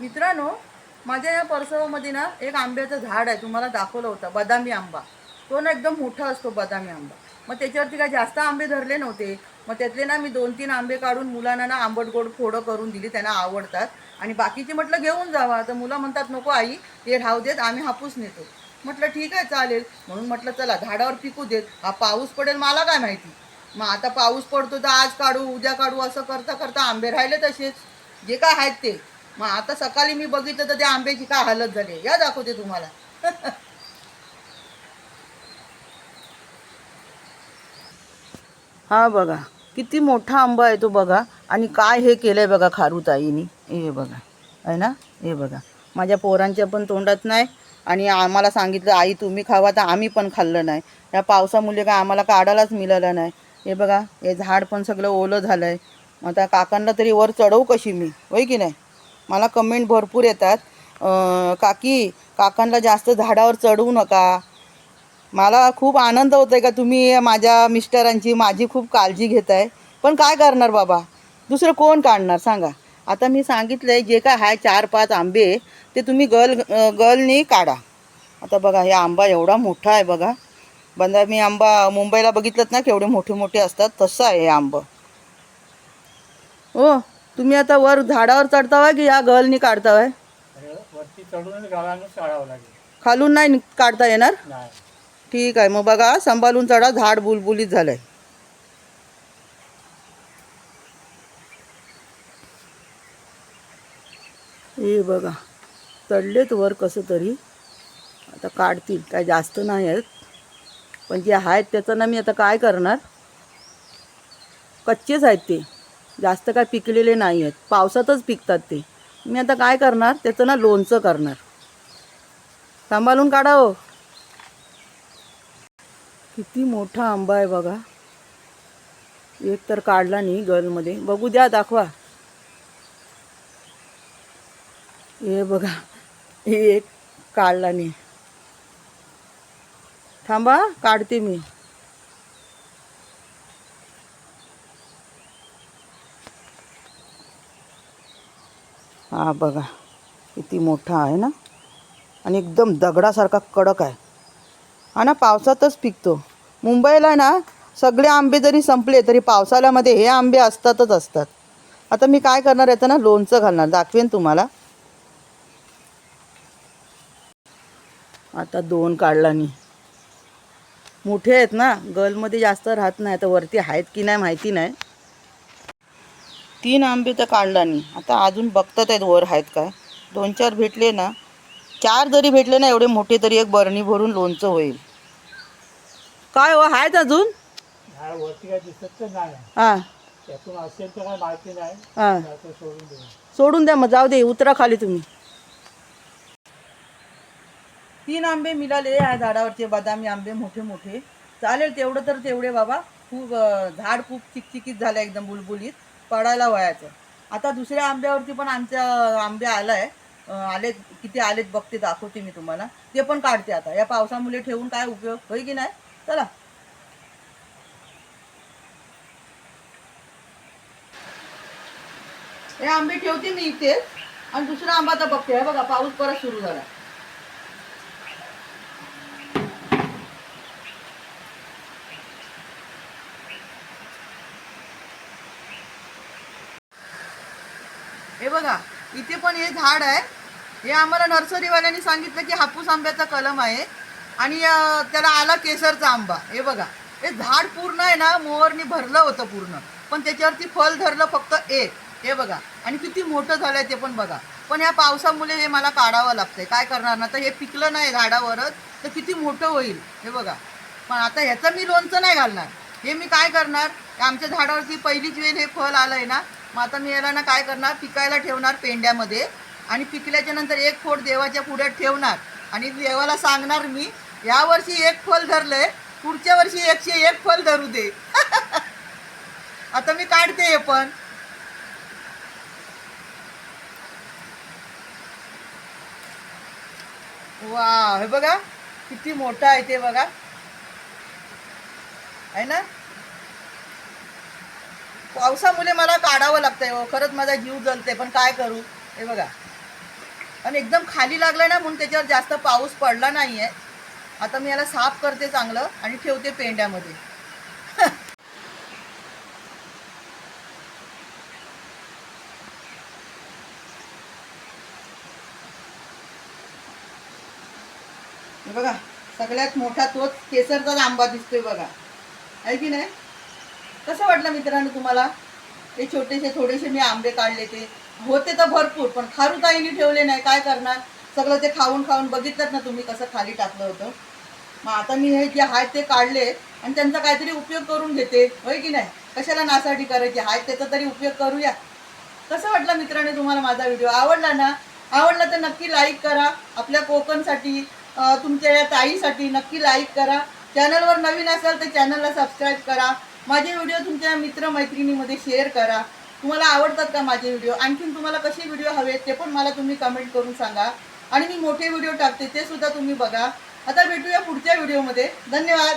मित्रांनो माझ्या या परसवामध्ये ना एक आंब्याचं झाड आहे तुम्हाला दाखवलं होतं बदामी आंबा. तो ना एकदम मोठा असतो बदामी आंबा. मग त्याच्यावरती काय जास्त आंबे धरले नव्हते. मग त्यातले ना मी दोन तीन आंबे काढून मुलांना ना आंबट गोड फोडं करून दिली त्यांना आवडतात. आणि बाकीचे म्हटलं घेऊन जावा. तर मुलं म्हणतात नको आई हे राहू देत आम्ही हापूस नेतो. म्हटलं ठीक आहे चालेल. म्हणून म्हटलं चला झाडावर पिकू देत. हा पाऊस पडेल मला काय माहिती? मग आता पाऊस पडतो तर आज काढू उद्या काढू असं करता करता आंबे राहिले तसेच. जे काय आहेत ते. मग आता सकाळी मी बघितलं तर त्या आंब्याची काय हालत झाली या दाखवते तुम्हाला. हा बघा किती मोठा आंबा आहे तो बघा. आणि काय हे केलंय बघा खारुताईनी. हे बघा आहे ना? हे बघा. माझ्या पोरांच्या पण तोंडात नाही. आणि आम्हाला सांगितलं आई तुम्ही खावा तर आम्ही पण खाल्लं नाही. या पावसामुळे काय आम्हाला काढायलाच मिळालं नाही. हे बघा हे झाड पण सगळं ओलं झालं आहे आता काकांना तरी वर चढवू कशी मी? होय की नाही? मला कमेंट भरपूर येतात. काकी काकांना जास्त झाडावर चढवू नका. मला खूप आनंद होतो आहे का तुम्ही माझ्या मिस्टरांची माझी खूप काळजी घेत आहे पण काय करणार बाबा? दुसरं कोण काढणार सांगा. आता मी सांगितलं आहे जे काय आहे चार पाच आंबे ते तुम्ही गल गलनी काढा. आता बघा हे आंबा एवढा मोठा आहे बघा. बंदा मी आंबा मुंबईला बघितलं ना केवढे मोठे मोठे असतात तसं आहे हे आंबं. हो. तुम्ही आता वर झाडावर चढतावाय की या गलनी काढतावाय? वरती चढूनच गावांना काढावं लागेल. खालून नाही काढता येणार? नाही. ठीक आहे मग बघा सांभाळून चढा झाड बुलबुलीत झालंय. हे बघा चढलेत वर कसं तरी. आता काढतील काय जास्त नाही आहेत. पण जे आहेत त्याचं ना मी आता काय करणार? कच्चेच आहेत ते. जास्त काय पिकलेले नाही आहेत पावसातच पिकतात ते. मी आता काय करणार? त्याचं ना लोणचं करणार. सांभाळून काढा हो. किती मोठा आंबा आहे बघा. एक तर काढला नाही गलमध्ये बघू द्या दाखवा. हे बघा. हे एक काढला नाही. थांबा काढते मी. हा बघा. किती मोठा आहे ना? आणि एकदम दगडासारखा कडक आहे. हा ना पावसातच पिकतो. मुंबईला ना सगळे आंबे जरी संपले तरी पावसाळ्यामध्ये हे आंबे असतातच असतात. आता मी काय करणार याचं ना लोणचं घालणार. दाखवेन तुम्हाला. आता दोन काढला मी. मोठे आहेत ना गलमध्ये जास्त राहत नाही. तर वरती आहेत की नाही माहिती नाही. तीन आंबे तर काढला नाही आता अजून बघतात आहेत वर आहेत काय. दोन चार भेटले ना चार जरी भेटले ना एवढे मोठे तरी एक बरणी भरून लोणचं होईल. काय हो आहेत अजून? हां हां. सोडून द्या मग जाऊ दे उतरा खाली तुम्ही. तीन आंबे मिळाले या झाडावरचे बदामी आंबे मोठे मोठे. चालेल तेवढं तर तेवढे बाबा. खूप झाड खूप चिकचिकीत झालं एकदम बुलबुलीत. पडायला वयाचं. आता दुसऱ्या आंब्यावरती पण आमच्या आंबे आलाय. अं, आलेत किती आलेत बघते दाखवते मी तुम्हाला. ते पण काढते आता. या पावसामुळे ठेवून काय उपयोग होय की नाही? चला. हे आंबे ठेवते मी इथे. आणि दुसरा आंबा तर बघते. हे बघा पाऊस परत सुरू झाला. बघा इथे पण हे झाड आहे. हे आम्हाला नर्सरीवाल्यांनी सांगितलं की हापूस आंब्याचा कलम आहे. आणि त्याला आला केसरचा आंबा. हे बघा हे झाड पूर्ण आहे ना मोहरनी भरलं होतं पूर्ण. पण त्याच्यावरती फल धरलं फक्त एक. हे बघा आणि किती मोठं झालंय ते पण बघा. पण या पावसामुळे हे मला काढावं लागतंय. काय करणार ना तर हे पिकलं नाही झाडावरच तर किती मोठं होईल. हे बघा पण आता ह्याचं मी लोणचं नाही घालणार. हे मी काय करणार? आमच्या झाडावरती पहिलीच वेळ हे फळ आलंय ना मग आता मी याला ना काय करणार? पिकायला ठेवणार पेंड्यामध्ये आणि पिकल्याच्या नंतर एक फोड देवाच्या पुढ्यात ठेवणार. आणि देवाला सांगणार मी यावर्षी एक फल धरलंय पुढच्या वर्षी एकशे एक फल धरू दे. आता मी काढते हे पण. वा हे बघा किती मोठं आहे ते बघा. आहे ना? पावसामुळे मला काढावं लागतंय हो. खरंच माझा जीव जलते पण काय करू? हे बघा. आणि एकदम खाली लागला ना म्हणून त्याच्यावर जास्त पाऊस पडला नाही आहे आता मी याला साफ करते चांगलं आणि ठेवते पेंड्यामध्ये बघा सगळ्यात मोठा तोच केसरचाच आंबा दिसतोय बघा. आहे की नाही? कसं वाटलं मित्रांनो तुम्हाला? ते छोटेसे थोडेसे मी आंबे काढले ते. होते तर भरपूर पण खारुताईने ठेवले नाही. काय करणार? सगळं ते खाऊन खाऊन बघितलं ना तुम्ही कसं खाली टाकलं होतं. मग आता मी हे जे आहेत ते काढले आणि त्यांचा काहीतरी उपयोग करून घेते. होय की नाही? कशाला नासाठी करायचे? आहेत त्याचा तरी उपयोग करूया. कसं वाटलं मित्रांनो तुम्हाला माझा व्हिडिओ? आवडला ना? आवडला तर नक्की लाईक करा. आपल्या कोकणसाठी तुमच्या या ताईसाठी नक्की लाईक करा. चॅनलवर नवीन असाल तर चॅनलला सबस्क्राईब करा. माझे व्हिडिओ तुमच्या मित्रमैत्रिणीमध्ये शेअर करा. तुम्हाला आवडतात का माझे व्हिडिओ आणखीन तुम्हाला कसे व्हिडिओ हवेत ते पण मला तुम्ही कमेंट करून सांगा. आणि मी मोठे व्हिडिओ टाकते ते सुद्धा तुम्ही बघा. आता भेटूया पुढच्या व्हिडिओमध्ये धन्यवाद.